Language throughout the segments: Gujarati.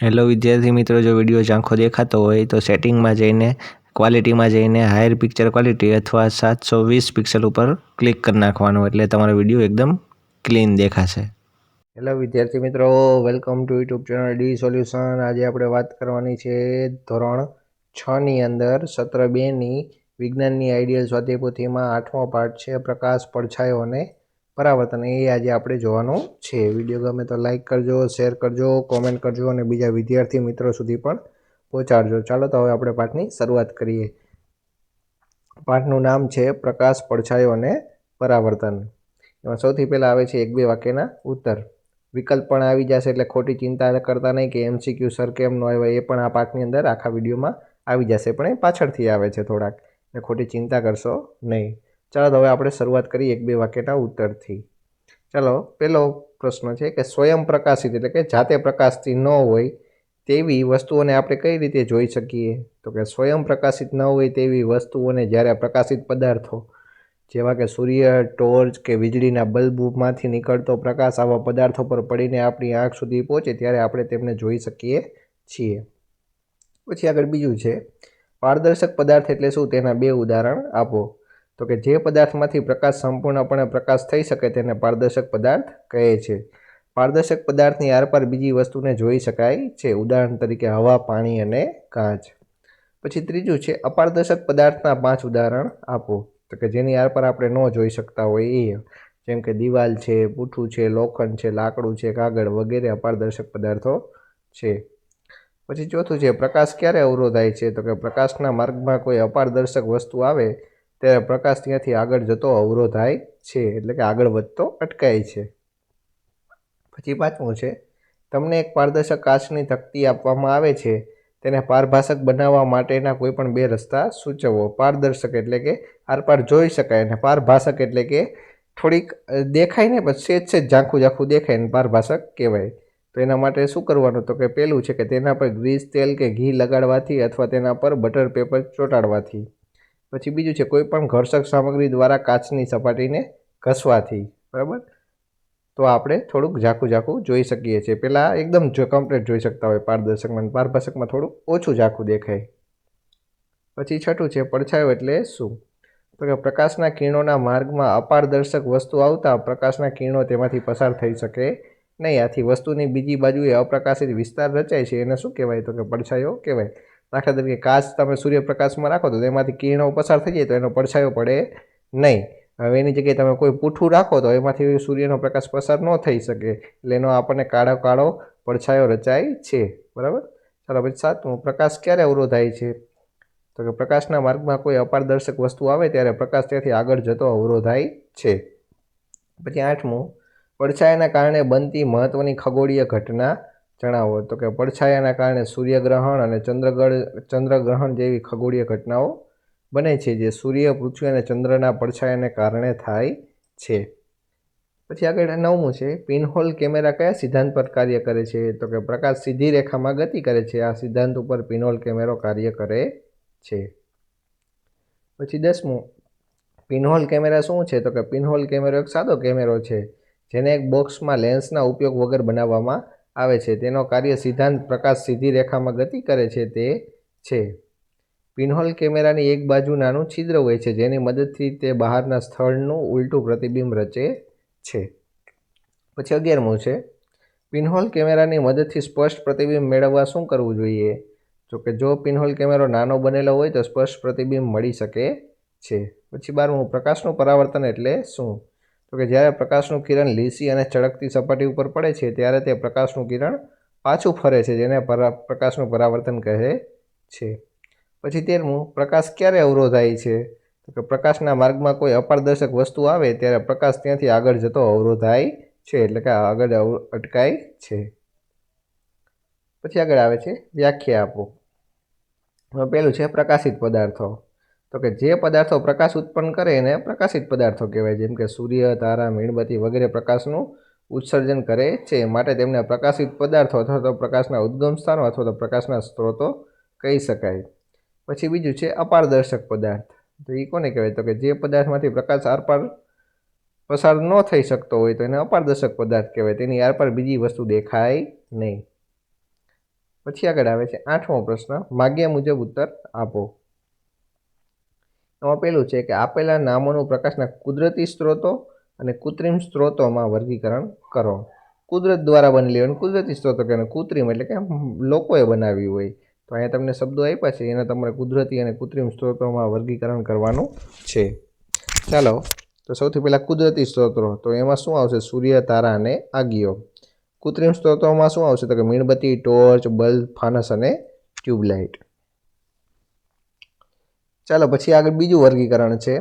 હેલો વિદ્યાર્થી મિત્રો, જો વીડિયો ઝાંખો દેખાતો હોય તો સેટિંગમાં જઈને ક્વોલિટીમાં જઈને હાયર પિક્ચર ક્વોલિટી અથવા સાતસો વીસ પિક્સલ ઉપર ક્લિક કરી નાખવાનું. એટલે તમારો વીડિયો એકદમ ક્લીન દેખાશે. હેલો વિદ્યાર્થી મિત્રો welcome to YouTube channel D solution આજે આપણે વાત કરવાની છે ધોરણ છની અંદર, સત્ર બેની વિજ્ઞાનની આઈડિયલ સ્વાધ્યાયપોથીમાં આઠમો પાઠ છે પ્રકાશ પડછાયો અને પરાવર્તન એ આજે આપણે જોવાનું છે. વીડિયો ગમે તો લાઈક કરજો શેર કરજો કોમેન્ટ કરજો અને બીજા વિદ્યાર્થી મિત્રો સુધી પણ પહોંચાડજો. ચાલો તો હવે આપણે પાઠની શરૂઆત કરીએ. પાઠનું નામ છે પ્રકાશ પડછાયો અને પરાવર્તન. એમાં સૌથી પહેલાં આવે છે એક બે વાક્યના ઉત્તર. વિકલ્પ પણ આવી જશે એટલે ખોટી ચિંતા કરતા નહીં કે એમસીક્યુ સર કેમ ન આવ્યો એ પણ આ પાઠની અંદર આખા વિડીયોમાં આવી જશે પણ એ પાછળથી આવે છે થોડાક. એટલે ખોટી ચિંતા કરશો નહીં. ચાલો હવે આપણે શરૂઆત કરીએ એક બે વાક્યના ઉત્તરથી. ચાલો પહેલો પ્રશ્ન છે કે સ્વયં પ્રકાશિત એટલે કે જાતે પ્રકાશથી ન હોય તેવી વસ્તુઓને આપણે કઈ રીતે જોઈ શકીએ? તો કે સ્વયં પ્રકાશિત ન હોય તેવી વસ્તુઓને જ્યારે પ્રકાશિત પદાર્થો, જેવા કે સૂર્ય, ટોર્ચ કે વીજળીના બલ્બમાંથી નીકળતો પ્રકાશ આવા પદાર્થો પર પડીને આપણી આંખ સુધી પહોંચે ત્યારે આપણે તેમને જોઈ શકીએ છીએ. પછી આગળ બીજું છે, પારદર્શક પદાર્થ એટલે શું? તેના બે ઉદાહરણ આપો. તો કે જે પદાર્થમાંથી પ્રકાશ સંપૂર્ણપણે પ્રકાશ થઈ શકે તેને પારદર્શક પદાર્થ કહે છે. પારદર્શક પદાર્થની આરપાર બીજી વસ્તુને જોઈ શકાય છે. ઉદાહરણ તરીકે હવા, પાણી અને કાચ. પછી ત્રીજું છે, અપારદર્શક પદાર્થના પાંચ ઉદાહરણ આપો. તો કે જેની આરપાર આપણે ન જોઈ શકતા હોય એ. જેમ કે દિવાલ છે, પૂઠું છે, લોખંડ છે, લાકડું છે, કાગળ વગેરે અપારદર્શક પદાર્થો છે. પછી ચોથું છે, પ્રકાશ ક્યારે અવરોધાય છે? તો કે પ્રકાશના માર્ગમાં કોઈ અપારદર્શક વસ્તુ આવે ત્યારે પ્રકાશ ત્યાંથી આગળ જતો અવરોધાય છે, એટલે કે આગળ વધતો અટકાય છે. પછી પાંચમું છે, તમને એક પારદર્શક કાચની તકતી આપવામાં આવે છે. તેને પારભાષક બનાવવા માટેના કોઈ પણ બે રસ્તા સૂચવો. પારદર્શક એટલે કે આરપાર જોઈ શકાય અને પારભાષક એટલે કે થોડીક દેખાય ને પણ સેજ સેજ ઝાંખું ઝાંખું દેખાય ને પારભાષક કહેવાય. તો એના માટે શું કરવાનું? તો કે પહેલું છે કે તેના પર ગ્રીસ તેલ કે ઘી લગાડવાથી અથવા તેના પર બટર પેપર ચોંટાડવાથી. પછી બીજું છે, કોઈ પણ ઘર્ષક સામગ્રી દ્વારા કાચની સપાટીને ઘસવાથી, બરાબર? તો આપણે થોડુંક ઝાકું ઝાખું જોઈ શકીએ છીએ. પહેલાં એકદમ જો કમ્પ્લીટ જોઈ શકતા હોય પારદર્શકમાં પારભાષકમાં થોડુંક ઓછું ઝાખું દેખાય. પછી છઠ્ઠું છે, પડછાયો એટલે શું? તો કે પ્રકાશના કિરણોના માર્ગમાં અપારદર્શક વસ્તુ આવતા પ્રકાશના કિરણો તેમાંથી પસાર થઈ શકે નહીં. આથી વસ્તુની બીજી બાજુએ અપ્રકાશિત વિસ્તાર રચાય છે. એને શું કહેવાય? તો કે પડછાયો કહેવાય. દાખલા તરીકે કાચ તમે સૂર્યપ્રકાશમાં રાખો તો તેમાંથી કિરણો પસાર થઈ જાય તો એનો પડછાયો પડે નહીં. હવે એની જગ્યાએ તમે કોઈ પૂઠું રાખો તો એમાંથી સૂર્યનો પ્રકાશ પસાર ન થઈ શકે એટલે એનો આપણને કાળો કાળો પડછાયો રચાય છે. બરાબર? ચાલો પછી સાતમું, પ્રકાશ ક્યારે અવરોધાય છે? તો કે પ્રકાશના માર્ગમાં કોઈ અપારદર્શક વસ્તુ આવે ત્યારે પ્રકાશ ત્યાંથી આગળ જતો અવરોધાય છે. પછી આઠમું, પડછાયાના કારણે બનતી મહત્ત્વની ખગોળીય ઘટના જણાવો. તો કે પડછાયાના કારણે સૂર્યગ્રહણ અને ચંદ્રગ્રહ ચંદ્રગ્રહણ જેવી ખગોળીય ઘટનાઓ બને છે, જે સૂર્ય, પૃથ્વી અને ચંદ્રના પડછાયાને કારણે થાય છે. પછી આગળ નવમું છે, પિનહોલ કેમેરા કયા સિદ્ધાંત પર કાર્ય કરે છે? તો કે પ્રકાશ સીધી રેખામાં ગતિ કરે છે. આ સિદ્ધાંત ઉપર પિનહોલ કેમેરો કાર્ય કરે છે. પછી દસમું, પિનહોલ કેમેરા શું છે? તો કે પિનહોલ કેમેરો એક સાદો કેમેરો છે, જેને એક બોક્સમાં લેન્સના ઉપયોગ વગર બનાવવામાં આવે છે. તેનો કાર્ય સિદ્ધાંત પ્રકાશ સીધી રેખામાં ગતિ કરે છે તે છે. પિનહોલ કેમેરાની એક બાજુ નાનું છિદ્ર હોય છે, જેની મદદથી તે બહારના સ્થળનું ઉલટું પ્રતિબિંબ રચે છે. પછી અગિયારમું છે. પિનહોલ કેમેરાની મદદથી સ્પષ્ટ પ્રતિબિંબ મેળવવા શું કરવું જોઈએ? જો કે જો પિનહોલ કેમેરો નાનો બનેલો હોય તો સ્પષ્ટ પ્રતિબિંબ મળી શકે છે. પછી બારમું, પ્રકાશનું પરાવર્તન એટલે શું? તો કે જ્યારે પ્રકાશનું કિરણ લીસી અને ચળકતી સપાટી ઉપર પડે છે, ત્યારે તે પ્રકાશનું કિરણ પાછું ફરે છે, જેને પરા, પ્રકાશનું પરાવર્તન કહે છે. પછી તેરમું પ્રકાશ ક્યારે અવરોધાય છે? તો કે પ્રકાશના માર્ગમાં કોઈ અપારદર્શક વસ્તુ આવે, ત્યારે પ્રકાશ ત્યાંથી આગળ જતો અવરોધાય છે, એટલે કે આગળ અટકાય છે. પછી આગળ આવે છે, વ્યાખ્યા આપો. પહેલું છે પ્રકાશિત પદાર્થો. તો કે જે પદાર્થો પ્રકાશ ઉત્પન્ન કરે એને પ્રકાશિત પદાર્થો કહેવાય. જેમ કે સૂર્ય, તારા, મીણબત્તી વગેરે પ્રકાશનું ઉત્સર્જન કરે છે. માટે તેમને પ્રકાશિત પદાર્થો અથવા તો પ્રકાશના ઉદ્ગમ સ્થાનો અથવા તો પ્રકાશના સ્ત્રોતો કહી શકાય. પછી બીજું છે અપારદર્શક પદાર્થ. તો એ કોને કહેવાય? તો કે જે પદાર્થમાંથી પ્રકાશ આરપાર પસાર ન થઈ શકતો હોય તો એને અપારદર્શક પદાર્થ કહેવાય. તેની આરપાર બીજી વસ્તુ દેખાય નહીં. પછી આગળ આવે છે આઠમો પ્રશ્ન. માગ્યા મુજબ ઉત્તર આપો. એમાં પેલું છે કે આપેલા નામોનું પ્રકાશના કુદરતી સ્ત્રોતો અને કૃત્રિમ સ્ત્રોતોમાં વર્ગીકરણ કરો. કુદરત દ્વારા બનેલી હોય કુદરતી સ્ત્રોતો કે કૃત્રિમ એટલે કે લોકોએ બનાવી હોય. તો અહીંયા તમને શબ્દો આપ્યા છે, એના તમારે કુદરતી અને કૃત્રિમ સ્ત્રોતોમાં વર્ગીકરણ કરવાનું છે. ચાલો, તો સૌથી પહેલાં કુદરતી સ્ત્રોતો. તો એમાં શું આવશે? સૂર્ય, તારા અને આગીઓ. કૃત્રિમ સ્ત્રોતોમાં શું આવશે? તો કે મીણબત્તી, ટોર્ચ, બલ્બ, ફાનસ અને ટ્યુબલાઇટ. ચાલો પછી આગળ બીજું વર્ગીકરણ છે.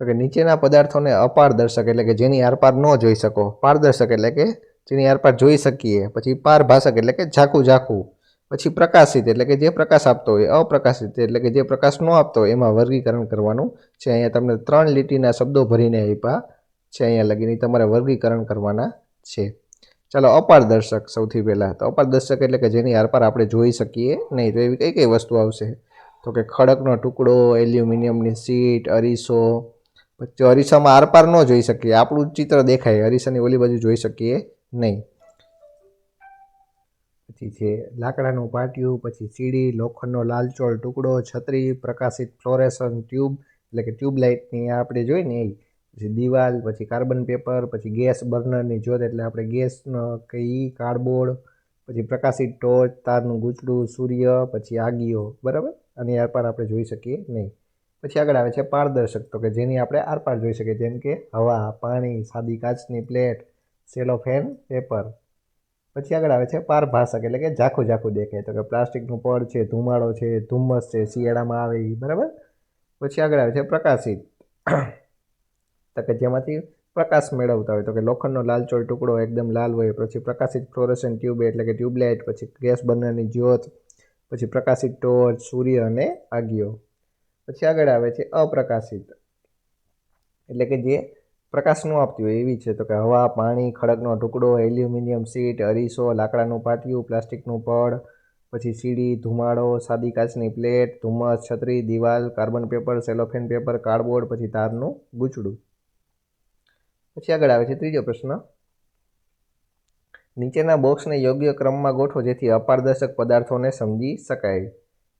તો કે નીચેના પદાર્થોને અપારદર્શક એટલે કે જેની આરપાર ન જોઈ શકો. પારદર્શક એટલે કે જેની આરપાર જોઈ શકીએ. પછી પારભાષક એટલે કે ઝાકું ઝાકું. પછી પ્રકાશિત એટલે કે જે પ્રકાશ આપતો હોય, અપ્રકાશિત એટલે કે જે પ્રકાશ ન આપતો હોય, એમાં વર્ગીકરણ કરવાનું છે. અહીંયા તમને ત્રણ લીટીના શબ્દો ભરીને આપ્યા છે અહીંયા લગીને તમારે વર્ગીકરણ કરવાના છે. ચાલો, અપારદર્શક સૌથી પહેલાં. તો અપારદર્શક એટલે કે જેની આરપાર આપણે જોઈ શકીએ નહીં, તો એવી કઈ કઈ વસ્તુ આવશે? તો કે ખડકનો ટુકડો, એલ્યુમિનિયમની સીટ, અરીસો. પછી અરીસામાં આરપાર ન જોઈ શકીએ. આપણું ચિત્ર દેખાય. અરીસાની ઓલી બાજુ જોઈ શકીએ નહીં. પછી છે લાકડાનું પાટિયું, પછી સીડી, લોખંડનો લાલચોળ ટુકડો, છત્રી, પ્રકાશિત ફ્લોરેસન ટ્યુબ, એટલે કે ટ્યુબલાઇટની આપણે જોઈએ ને એ પછી દિવાલ, પછી કાર્બન પેપર, પછી ગેસ બર્નરની જોત એટલે આપણે ગેસનો કે ઈ કાર્ડબોર્ડ, પછી પ્રકાશિત ટોર્ચ તારનું ગૂંચડું, સૂર્ય, પછી આગીઓ. બરાબર? અને આરપાર આપણે જોઈ શકીએ નહીં. પછી આગળ આવે છે પારદર્શક. તો કે જેની આપણે આરપાર જોઈ શકીએ. જેમ કે હવા, પાણી, સાદી કાચની પ્લેટ સેલોફેન પેપર. પછી આગળ આવે છે પારભાષક એટલે કે ઝાખું ઝાખું દેખાય. તો કે પ્લાસ્ટિકનું પડ છે, ધુમાડો છે, ધુમ્મસ છે, શિયાળામાં આવે એ બરાબર? પછી આગળ આવે છે પ્રકાશિત. તો કે જેમાંથી પ્રકાશ મેળવતા હોય. તો કે લોખંડનો લાલચોળ ટુકડો એકદમ લાલ હોય. પછી પ્રકાશિત ફ્લોરેસન ટ્યુબ, એટલે કે ટ્યુબલાઇટ. પછી ગેસ બર્નરની જ્યોત. પછી પ્રકાશિત ટોર્ચ, સૂર્ય અને આગિયો પછી આગળ આવે છે અપ્રકાશિત. એટલે કે જે પ્રકાશ ન આપતી હોય એવી છે. તો કે હવા, પાણી, ખડકનો ટુકડો, એલ્યુમિનિયમ સીટ અરીસો, લાકડાનું પાટિયું, પ્લાસ્ટિકનું પડ, પછી સીડી, ધુમાડો, સાદી કાચની પ્લેટ, ધુમ્મસ, છત્રી, દિવાલ, carbon paper, cellophane paper, cardboard, પછી તારનું ગૂંચડું. પછી આગળ આવે છે ત્રીજો પ્રશ્ન. નીચેના બોક્સને યોગ્ય ક્રમમાં ગોઠવો જેથી અપારદર્શક પદાર્થોને સમજી શકાય.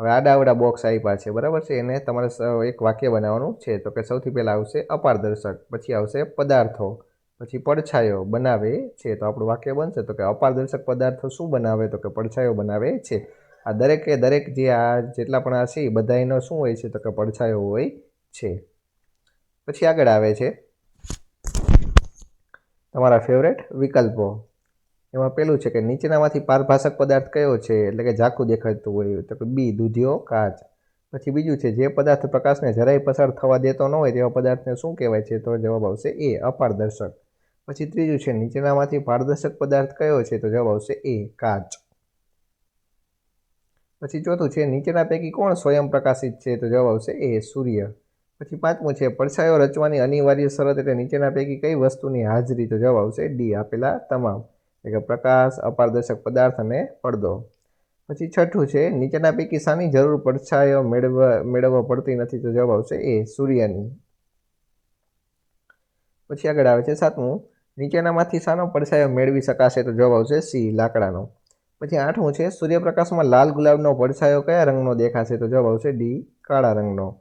હવે આડાવડા બોક્સ આપ્યા છે, બરાબર છે? એને તમારે એક વાક્ય બનાવવાનું છે. તો કે સૌથી પહેલાં આવશે અપારદર્શક, પછી આવશે પદાર્થો, પછી પડછાયો બનાવે છે. તો આપણું વાક્ય બનશે. તો કે અપારદર્શક પદાર્થો શું બનાવે? તો કે પડછાયો બનાવે છે. આ દરેકે દરેક જે આ જેટલા પણ આ છે એ બધાનો શું હોય છે? તો કે પડછાયો હોય છે. પછી આગળ આવે છે તમારા ફેવરેટ વિકલ્પો. એમાં પેલું છે કે નીચેનામાંથી પારભાષક પદાર્થ કયો છે? એટલે કે ઝાખું દેખાતું હોય તો કે બી, દૂધિયો, કાચ. પછી બીજું છે, જે પદાર્થ પ્રકાશને જરાય પસાર થવા દેતો ન હોય તેવા પદાર્થને શું કહેવાય છે? તો જવાબ આવશે એ, અપારદર્શક. પછી ત્રીજું છે, નીચેનામાંથી પારદર્શક પદાર્થ કયો છે? તો જવાબ આવશે એ, કાચ. પછી ચોથું છે, નીચેના પૈકી કોણ સ્વયં પ્રકાશિત છે? તો જવાબ આવશે એ, સૂર્ય. પછી પાંચમું છે પડછાયો રચવાની અનિવાર્ય શરત એટલે નીચેના પૈકી કઈ વસ્તુની હાજરી? તો જવાબ આવશે ડી, આપેલા તમામ. એટલે કે પ્રકાશ, અપારદર્શક પદાર્થ અને પડદો. પછી છઠ્ઠું છે, નીચેના પૈકી શાની જરૂર પડછાયો મેળવવા મેળવવા પડતી નથી તો જવાબ આવશે એ, સૂર્યની. પછી આગળ આવે છે સાતમું, નીચેનામાંથી શાનો પડછાયો મેળવી શકાશે તો જવાબ આવશે સી, લાકડાનો. પછી આઠમું છે, સૂર્યપ્રકાશમાં લાલ ગુલાબનો પડછાયો કયા રંગનો દેખાશે તો જવાબ આવશે ડી, કાળા રંગનો.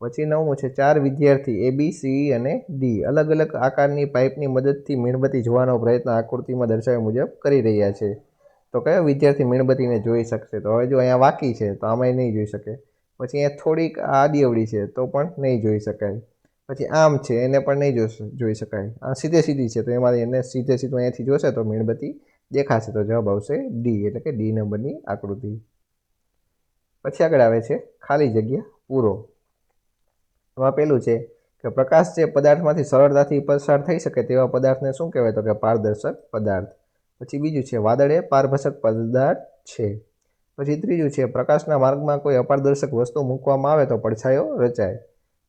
પછી નવમું છે, ચાર વિદ્યાર્થી એ બી સી અને ડી અલગ અલગ આકારની પાઇપની મદદથી મીણબત્તી જોવાનો પ્રયત્ન આકૃતિમાં દર્શાવ્યા મુજબ કરી રહ્યા છે. તો કયો વિદ્યાર્થી મીણબત્તીને જોઈ શકશે? તો હવે જો અહીંયા વાકી છે, તો આમાંય નહીં જોઈ શકે. પછી અહીંયા થોડીક આડી અવળી છે, તો પણ નહીં જોઈ શકાય. પછી આમ છે, એને પણ નહીં જોઈ શકાય. આ સીધે સીધી છે, તો એમાંથી એને સીધે સીધું અહીંયાથી જોશે તો મીણબત્તી દેખાશે, તો જવાબ આવશે ડી એટલે કે ડી નંબરની આકૃતિ. પછી આગળ આવે છે, ખાલી જગ્યા પૂરો. એમાં પેલું છે કે પ્રકાશ જે પદાર્થમાંથી સરળતાથી પસાર થઈ શકે તેવા પદાર્થને શું કહેવાય? તો કે પારદર્શક પદાર્થ. પછી બીજું છે, વાદળ એ પારદર્શક પદાર્થ છે. પછી ત્રીજું છે, પ્રકાશના માર્ગમાં કોઈ અપારદર્શક વસ્તુ મૂકવામાં આવે તો પડછાયો રચાય.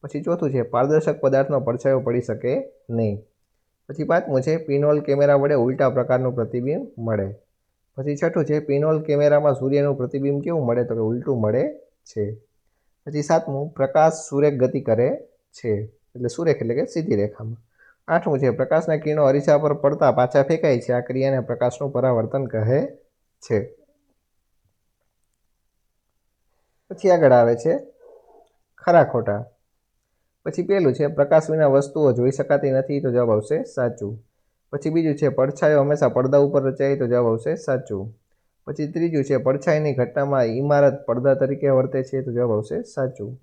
પછી ચોથું છે, પારદર્શક પદાર્થનો પડછાયો પડી શકે નહીં. પછી પાંચમું છે, પિનોલ કેમેરા વડે ઉલટા પ્રકારનું પ્રતિબિંબ મળે. પછી છઠ્ઠું છે, પિનોલ કેમેરામાં સૂર્યનું પ્રતિબિંબ કેવું મળે? તો કે ઉલટું મળે છે. પછી સાતમું, પ્રકાશ સુરેખ ગતિ કરે છે. એટલે સુરેખ એટલે કે સીધી રેખામાં. આઠમું છે, પ્રકાશના કિરણો અરીસા પર પડતા પાછા ફેંકાય છે. આ ક્રિયાને પ્રકાશનું પરાવર્તન કહે છે. પછી આગળ આવે છે, ખરા ખોટા. પછી પેલું છે, પ્રકાશ વિના વસ્તુઓ જોઈ શકાતી નથી તો જવાબ આવશે સાચું. પછી બીજું છે, પડછાયો હંમેશા પડદા ઉપર રચાય તો જવાબ આવશે સાચું. પછી ત્રીજું છે, પડછાયની ઘટનામાં ઇમારત પડદા તરીકે વર્તે છે, તો જવાબ આવશે સાચું.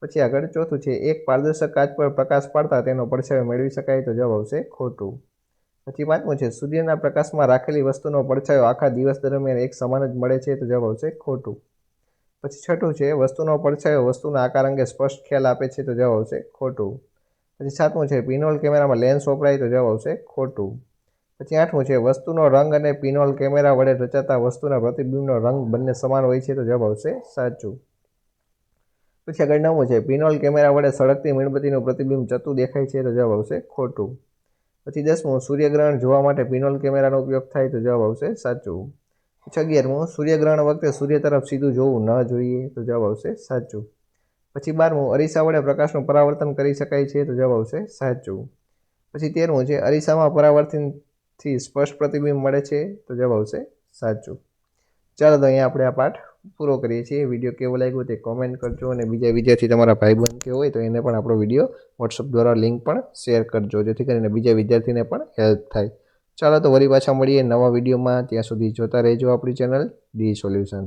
પછી આગળ ચોથું છે, એક પારદર્શક કાચ પર પ્રકાશ પાડતા તેનો પડછાયો મેળવી શકાય, તો જવાબ આવશે ખોટું. પછી પાંચમું છે, સૂર્યના પ્રકાશમાં રાખેલી વસ્તુનો પડછાયો આખા દિવસ દરમિયાન એક સમાન જ મળે છે, તો જવાબ આવશે ખોટું. પછી છઠ્ઠું છે, વસ્તુનો પડછાયો વસ્તુના આકાર અંગે સ્પષ્ટ ખ્યાલ આપે છે, તો જવાબ આવશે ખોટું. પછી સાતમું છે, પિનોલ કેમેરામાં લેન્સ વપરાય, તો જવાબ આવશે ખોટું. પછી આઠમું છે, વસ્તુનો રંગ અને પિનોલ કેમેરા વડે રચાતા વસ્તુના પ્રતિબિંબનો રંગ બંને સમાન હોય છે, તો જવાબ આવશે સાચું. પછી આગળ નવમું છે, પિનોલ કેમેરા વડે સળગતી મીણબત્તીનું પ્રતિબિંબ ચતું દેખાય છે, તો જવાબ આવશે ખોટું. પછી દસમું, સૂર્યગ્રહણ જોવા માટે પિનોલ કેમેરાનો ઉપયોગ થાય, તો જવાબ આવશે સાચું. પછી અગિયારમું, સૂર્યગ્રહણ વખતે સૂર્ય તરફ સીધું જોવું ન જોઈએ, તો જવાબ આવશે સાચું. પછી બારમું, અરીસા વડે પ્રકાશનું પરાવર્તન કરી શકાય છે, તો જવાબ આવશે સાચું. પછી તેરમું છે, અરીસામાં પરાવર્તનથી સ્પષ્ટ પ્રતિબિંબ મળે છે તો જવાબ આવશે સાચું. ચાલો તો અહીંયા આપણે આ પાઠ પૂરો કરીએ છીએ. વીડિયો કેવો લાગ્યો તે કોમેન્ટ કરજો અને બીજા વિદ્યાર્થી તમારા ભાઈબંધ કે હોય તો એને પણ આપણો વીડિયો વોટ્સઅપ દ્વારા લિંક પણ શેર કરજો, જેથી કરીને બીજા વિદ્યાર્થીને પણ હેલ્પ થાય. ચાલો તો વળી પાછા મળીએ નવા વિડીયોમાં. ત્યાં સુધી જોતા રહેજો આપણી ચેનલ ડી સોલ્યુશન